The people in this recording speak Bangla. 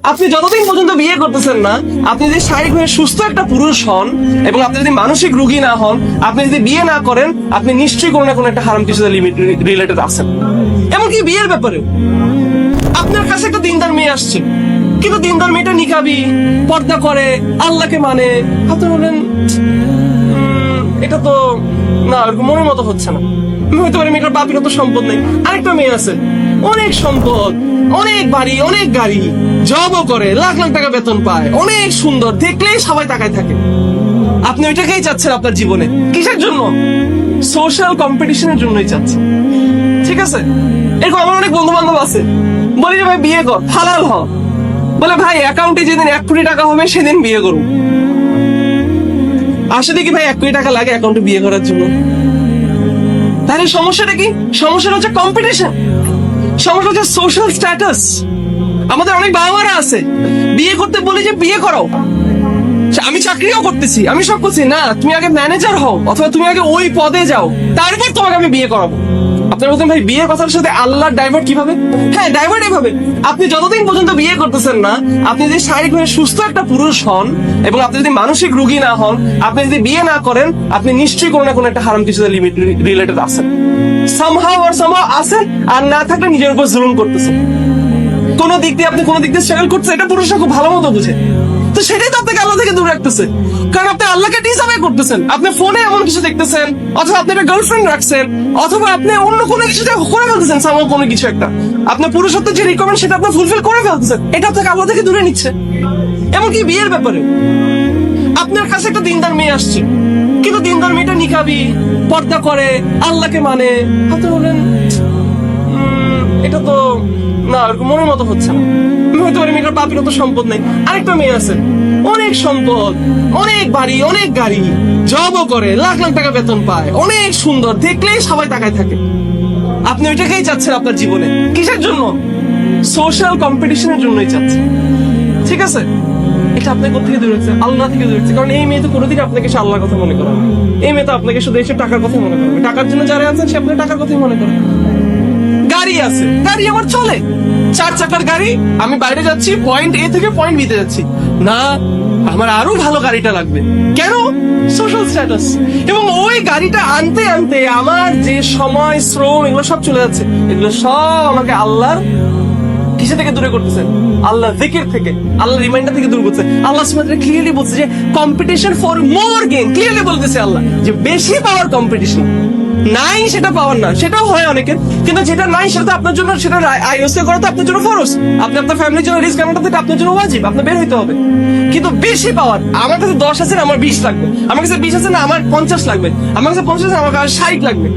আপনি যতদিন পর্যন্ত বিয়ে করতেছেন না, আপনি যদি শারীরিকভাবে সুস্থ একটা পুরুষ হন এবং আপনি যদি মানসিক রোগী না হন, আপনি যদি বিয়ে না করেন, আপনি নিশ্চয়ই কোনো না কোনো একটা হারাম কিছুতে রিলেটেড আছেন। এমনকি বিয়ের ব্যাপারেও। আপনার কাছে একটা দিনদার মেয়ে আসছে। কিন্তু দিনদার মেয়েটা নিকাবি, পর্দা করে, আল্লাহকে মানে। আপনি বলেন এটা তো না মনের মতো হচ্ছে না। আমি হয়তো মেয়েটার বাপির তো সম্পদ নেই। আরেকটা মেয়ে আছে। অনেক সম্পদ, অনেক বাড়ি, অনেক গাড়ি, জবও করে, লাখ লাখ টাকা বেতন পায়, অনেক সুন্দর, দেখলেই সবাই তাকায় থাকে। আপনি ওইটাকেই চাচ্ছেন আপনার জীবনে। কিসের জন্য? সোশ্যাল কম্পিটিশনের জন্যই চাচ্ছে। ঠিক আছে? এরকম আমার অনেক বন্ধু বান্ধব আছে। বলি যে, ভাই, বিয়ে কর, হালাল হ। বলে, ভাই অ্যাকাউন্টে যেদিন এক কোটি টাকা হবে, সেদিন বিয়ে করুন। আসলে কি ভাই, এক কোটি টাকা লাগে অ্যাকাউন্টে বিয়ে করার জন্য। তাহলে সমস্যাটা কি? সমস্যাটা হচ্ছে কম্পিটিশন সোশ্যাল স্ট্যাটাস আমাদের অনেক বাবা মারা আছে। বিয়ে করতে যে বিয়ে করো। আমি চাকরিও করতেছি, আমি সব করছি। না, তুমি আগে ম্যানেজার হও, অথবা তুমি আগে ওই পদে যাও। তারপর তোমাকে আমি বিয়ে করাবো। আপনার বলতেন ভাই, বিয়ের কথার সাথে আল্লাহর ডাইভার্ট কীভাবে? হ্যাঁ ডাইভার্ট এভাবে। আপনি যতদিন পর্যন্ত বিয়ে করতেছেন না, আপনি যদি শারীরিকভাবে সুস্থ একটা পুরুষ হন, এবং আপনি যদি মানসিক রোগী না হন, আপনি যদি বিয়ে না করেন, আপনি নিশ্চয়ই কোনো না কোনো একটা হারাম কিছুতে লিমিট রিলেটেড আছেন। সামহাও আর সামহাও আর না থাকলে নিজের উপর জুলুম দিক দিয়ে আপনি দিক দিয়ে স্ট্রাগল এটা পুরুষরা খুব ভালো মতো বুঝে। তো সেটাই তো আপনাকে আল্লাহ থেকে দূরে রাখতেছে। কারণ আপনি আল্লাহকে করতেছেন। আপনি ফোনে এমন কিছু দেখতেছেন, অথবা আপনি একটা গার্লফ্রেন্ড রাখছেন, অথবা আপনি অন্য কোনো কিছু করে ফেলতেছেন সামনে কোনো কিছু একটা। আপনার পুরুষত্ব যে রিকমেন্ড সেটা আপনি ফুলফিল করে ফেলতেছেন, এটা আপনাকে আল্লাহ থেকে দূরে নিচ্ছে। এমনকি বিয়ের ব্যাপারে। আপনার কাছে একটা দিনদার মেয়ে আসছে। কিন্তু দিনদার মেয়েটা নিকাবি পর্দা করে, আল্লাহকে মানে। আপনি বলেন এটা তো না ওরকম মনের মতো হচ্ছে না। মেয়েটার বাপির তো সম্পদ আরেকটা মেয়ে আছে, অনেক সম্পদ, অনেক বাড়ি, অনেক গাড়ি, জবও করে, লাখ লাখ টাকা বেতন পায়, অনেক সুন্দর, দেখলেই সবাই তাকায় থাকে। আপনি ওইটাকেই চাচ্ছেন আপনার জীবনে। কিসের জন্য? সোশ্যাল কম্পিটিশনের জন্যই চাচ্ছেন। ঠিক আছে? এটা আপনাকে কোথা দূরে রাখছে আল্লাহ থেকে রাখছে কারণ এই মেয়ে তো কোনোদিন আপনাকে সে আল্লাহর কথা মনে করে এই মেয়ে তো আপনাকে শুধু এসে টাকার কথা মনে করবে। টাকার জন্য যারা আছেন, সে আপনার টাকার কথাই মনে করে গাড়ি আছে। গাড়ি আমার চলে। চার চাকার গাড়ি। আমি বাইরে যাচ্ছি পয়েন্ট এ থেকে পয়েন্ট বিতে যাচ্ছি। না, আমার আরও ভালো গাড়িটা লাগবে। কেন? সোশ্যাল স্ট্যাটাস এবং ওই গাড়িটা আনতে আনতে আমার যে সময়, শ্রম, এগুলো সব চলে যাচ্ছে। এগুলো সব আমাকে আল্লাহর কিসে থেকে দূরে করতেছে। আল্লাহ জিকির থেকে, আল্লাহ রিমাইন্ডার থেকে দূর করছে আল্লাহ সুবহানাহু ক্লিয়ারলি বলছে যে competition for more game clearly বলতেছে আল্লাহ যে, বেশি পাওয়ার কম্পিটিশন নাই সেটা পাওয়ার না, সেটাও হয় অনেকের, কিন্তু যেটা নাই সেটা আপনার জন্য, সেটা আইওসে করা তো আপনার জন্য ফরজ। আপনি আপনার ফ্যামিলির জন্য রিস্ক তো এটা আপনার জন্য ওয়াজিব আপনার বের হইতে হবে। কিন্তু বেশি পাওয়ার, আমার কাছে দশ আছে আমার বিশ লাগবে। আমার কাছে বিশ আছে না, আমার পঞ্চাশ লাগবে। আমার কাছে পঞ্চাশ আছে আমার কাছে ষাট লাগবে।